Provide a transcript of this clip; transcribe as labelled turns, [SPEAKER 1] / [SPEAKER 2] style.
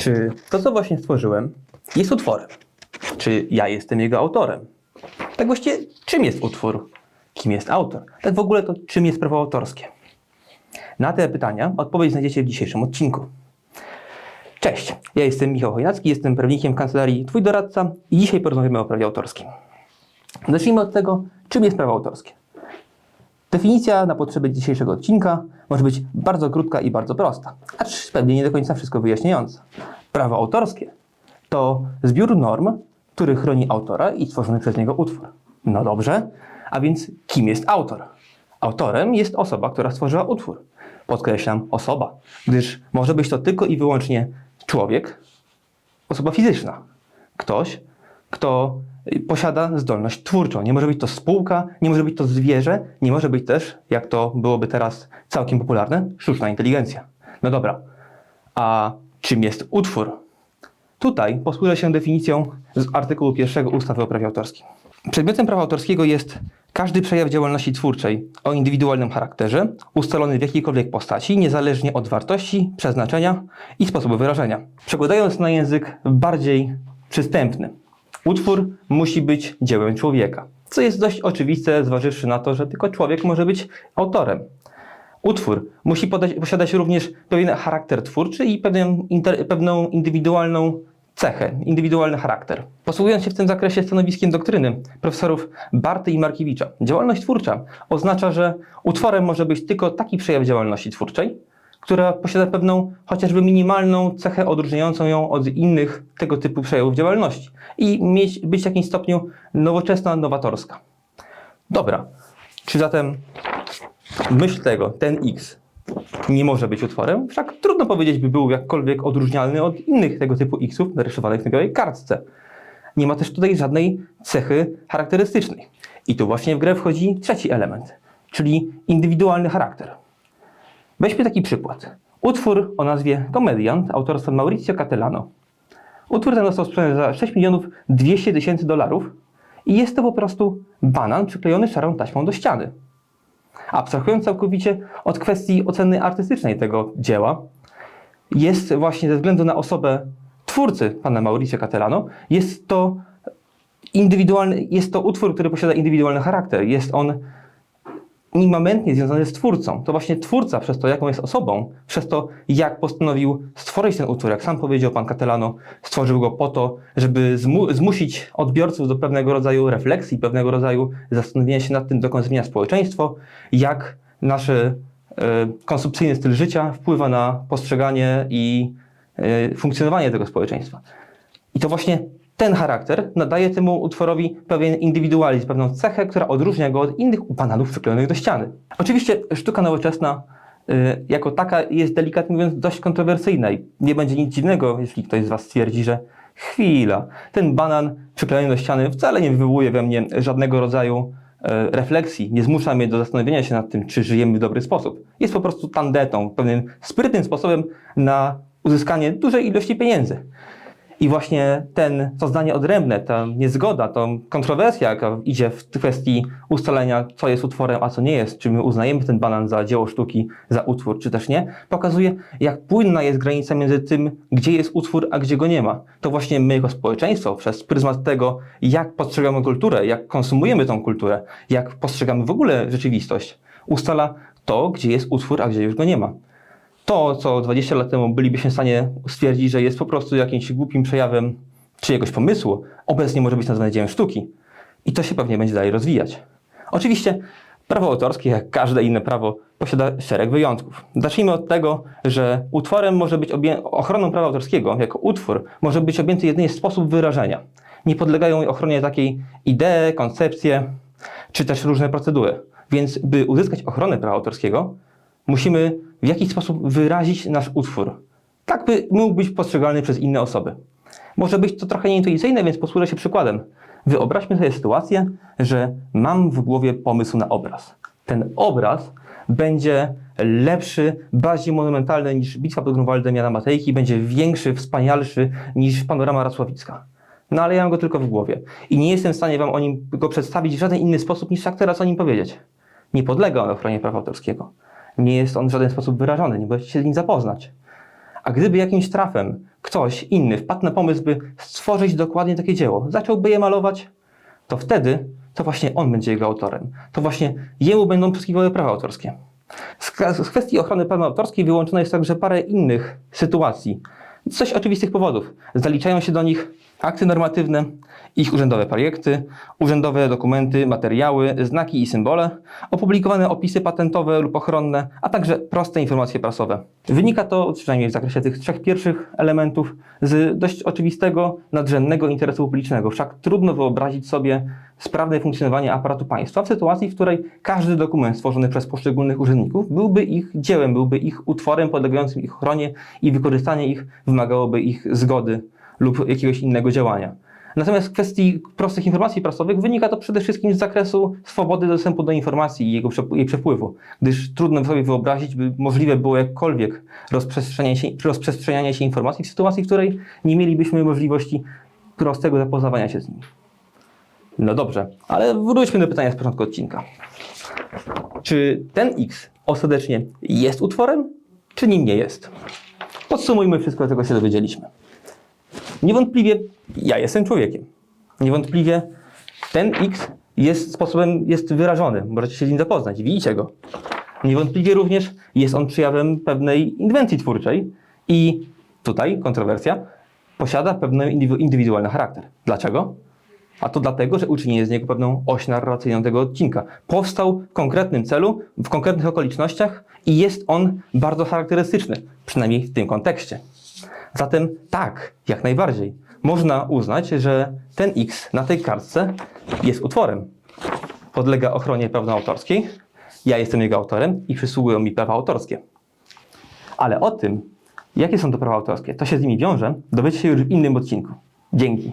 [SPEAKER 1] Czy to, co właśnie stworzyłem, jest utworem? Czy ja jestem jego autorem? Tak właściwie, czym jest utwór? Kim jest autor? Tak w ogóle to czym jest prawo autorskie? Na te pytania odpowiedź znajdziecie w dzisiejszym odcinku. Cześć, ja jestem Michał Chojnacki, jestem prawnikiem kancelarii Twój Doradca i dzisiaj porozmawiamy o prawie autorskim. Zacznijmy od tego, czym jest prawo autorskie. Definicja na potrzeby dzisiejszego odcinka może być bardzo krótka i bardzo prosta, acz pewnie nie do końca wszystko wyjaśniająca. Prawo autorskie to zbiór norm, który chroni autora i tworzony przez niego utwór. No dobrze, a więc kim jest autor? Autorem jest osoba, która stworzyła utwór. Podkreślam osoba, gdyż może być to tylko i wyłącznie człowiek, osoba fizyczna. Ktoś, kto posiada zdolność twórczą. Nie może być to spółka, nie może być to zwierzę, nie może być też, jak to byłoby teraz całkiem popularne, sztuczna inteligencja. No dobra, a czym jest utwór? Tutaj posłużę się definicją z artykułu 1 ustawy o prawie autorskim. Przedmiotem prawa autorskiego jest każdy przejaw działalności twórczej o indywidualnym charakterze, ustalony w jakiejkolwiek postaci, niezależnie od wartości, przeznaczenia i sposobu wyrażenia. Przekładając na język bardziej przystępny, utwór musi być dziełem człowieka, co jest dość oczywiste, zważywszy na to, że tylko człowiek może być autorem. Utwór musi podać, posiadać również pewien charakter twórczy i pewien, inter, pewną indywidualną cechę, indywidualny charakter. Posługując się w tym zakresie stanowiskiem doktryny profesorów Barty i Markiewicza, działalność twórcza oznacza, że utworem może być tylko taki przejaw działalności twórczej, która posiada pewną chociażby minimalną cechę odróżniającą ją od innych tego typu przejawów działalności i mieć, być w jakimś stopniu nowoczesna, nowatorska. Dobra, czy zatem myśl tego, ten X, nie może być utworem, wszak trudno powiedzieć, by był jakkolwiek odróżnialny od innych tego typu Xów narysowanych na białej kartce. Nie ma też tutaj żadnej cechy charakterystycznej. I tu właśnie w grę wchodzi trzeci element, czyli indywidualny charakter. Weźmy taki przykład. Utwór o nazwie Komediant autorstwa Mauricio Catellano. Utwór ten został sprzedany za 6 milionów 200 tysięcy dolarów i jest to po prostu banan przyklejony szarą taśmą do ściany. Abstrahując całkowicie od kwestii oceny artystycznej tego dzieła, jest właśnie ze względu na osobę twórcy, pana Mauricio Catellano, jest to indywidualny, jest to utwór, który posiada indywidualny charakter. Jest on immamentnie związany z twórcą. To właśnie twórca, przez to jaką jest osobą, przez to jak postanowił stworzyć ten utwór, jak sam powiedział pan Catellano, stworzył go po to, żeby zmu zmusić odbiorców do pewnego rodzaju refleksji, pewnego rodzaju zastanowienia się nad tym, dokąd zmienia społeczeństwo, jak nasz e, konsumpcyjny styl życia wpływa na postrzeganie i e, funkcjonowanie tego społeczeństwa. I to właśnie ten charakter nadaje temu utworowi pewien indywidualizm, pewną cechę, która odróżnia go od innych bananów przyklejonych do ściany. Oczywiście sztuka nowoczesna y, jako taka jest delikatnie mówiąc dość kontrowersyjna i nie będzie nic dziwnego, jeśli ktoś z Was stwierdzi, że chwila, ten banan przyklejony do ściany wcale nie wywołuje we mnie żadnego rodzaju e, refleksji, nie zmusza mnie do zastanowienia się nad tym, czy żyjemy w dobry sposób. Jest po prostu tandetą, pewnym sprytnym sposobem na uzyskanie dużej ilości pieniędzy. I właśnie ten, to zdanie odrębne, ta niezgoda, ta kontrowersja, jaka idzie w kwestii ustalenia, co jest utworem, a co nie jest, czy my uznajemy ten banan za dzieło sztuki, za utwór, czy też nie, pokazuje, jak płynna jest granica między tym, gdzie jest utwór, a gdzie go nie ma. To właśnie my jako społeczeństwo, przez pryzmat tego, jak postrzegamy kulturę, jak konsumujemy tą kulturę, jak postrzegamy w ogóle rzeczywistość, ustala to, gdzie jest utwór, a gdzie już go nie ma to, co 20 lat temu bylibyśmy w stanie stwierdzić, że jest po prostu jakimś głupim przejawem czyjegoś pomysłu, obecnie może być nazwane dziełem sztuki. I to się pewnie będzie dalej rozwijać. Oczywiście prawo autorskie, jak każde inne prawo, posiada szereg wyjątków. Zacznijmy od tego, że utworem może być ochroną prawa autorskiego, jako utwór, może być objęty jedynie sposób wyrażenia. Nie podlegają ochronie takiej idee, koncepcje, czy też różne procedury. Więc, by uzyskać ochronę prawa autorskiego, musimy w jakiś sposób wyrazić nasz utwór. Tak by mógł być postrzegalny przez inne osoby. Może być to trochę nieintuicyjne, więc posłużę się przykładem. Wyobraźmy sobie sytuację, że mam w głowie pomysł na obraz. Ten obraz będzie lepszy, bardziej monumentalny niż Bitwa pod Grunwaldem Jana Matejki, będzie większy, wspanialszy niż panorama Racławicka. No ale ja mam go tylko w głowie i nie jestem w stanie wam o nim go przedstawić w żaden inny sposób niż tak teraz o nim powiedzieć. Nie podlega on ochronie prawa autorskiego. Nie jest on w żaden sposób wyrażony, nie możecie się z nim zapoznać. A gdyby jakimś trafem ktoś inny wpadł na pomysł, by stworzyć dokładnie takie dzieło, zacząłby je malować, to wtedy to właśnie on będzie jego autorem. To właśnie jemu będą przysługiwały prawa autorskie. Z, kwestii ochrony praw autorskich wyłączone jest także parę innych sytuacji. Dość oczywistych powodów. Zaliczają się do nich akty normatywne, ich urzędowe projekty, urzędowe dokumenty, materiały, znaki i symbole, opublikowane opisy patentowe lub ochronne, a także proste informacje prasowe. Wynika to, przynajmniej w zakresie tych trzech pierwszych elementów, z dość oczywistego, nadrzędnego interesu publicznego. Wszak trudno wyobrazić sobie sprawne funkcjonowanie aparatu państwa w sytuacji, w której każdy dokument stworzony przez poszczególnych urzędników byłby ich dziełem, byłby ich utworem podlegającym ich ochronie i wykorzystanie ich wymagałoby ich zgody lub jakiegoś innego działania. Natomiast w kwestii prostych informacji prasowych wynika to przede wszystkim z zakresu swobody dostępu do informacji i jego jej przepływu, gdyż trudno sobie wyobrazić, by możliwe było jakkolwiek rozprzestrzenianie się, rozprzestrzenianie się informacji w sytuacji, w której nie mielibyśmy możliwości prostego zapoznawania się z nimi. No dobrze, ale wróćmy do pytania z początku odcinka. Czy ten X ostatecznie jest utworem, czy nim nie jest? Podsumujmy wszystko, czego się dowiedzieliśmy. Niewątpliwie ja jestem człowiekiem. Niewątpliwie ten X jest sposobem, jest wyrażony. Możecie się z nim zapoznać, widzicie go. Niewątpliwie również jest on przejawem pewnej inwencji twórczej i tutaj kontrowersja posiada pewien indywi- indywidualny charakter. Dlaczego? A to dlatego, że uczynienie z niego pewną oś narracyjną tego odcinka. Powstał w konkretnym celu, w konkretnych okolicznościach i jest on bardzo charakterystyczny, przynajmniej w tym kontekście. Zatem tak, jak najbardziej. Można uznać, że ten X na tej kartce jest utworem. Podlega ochronie prawnoautorskiej. Ja jestem jego autorem i przysługują mi prawa autorskie. Ale o tym, jakie są to prawa autorskie, to się z nimi wiąże, dowiecie się już w innym odcinku. Dzięki.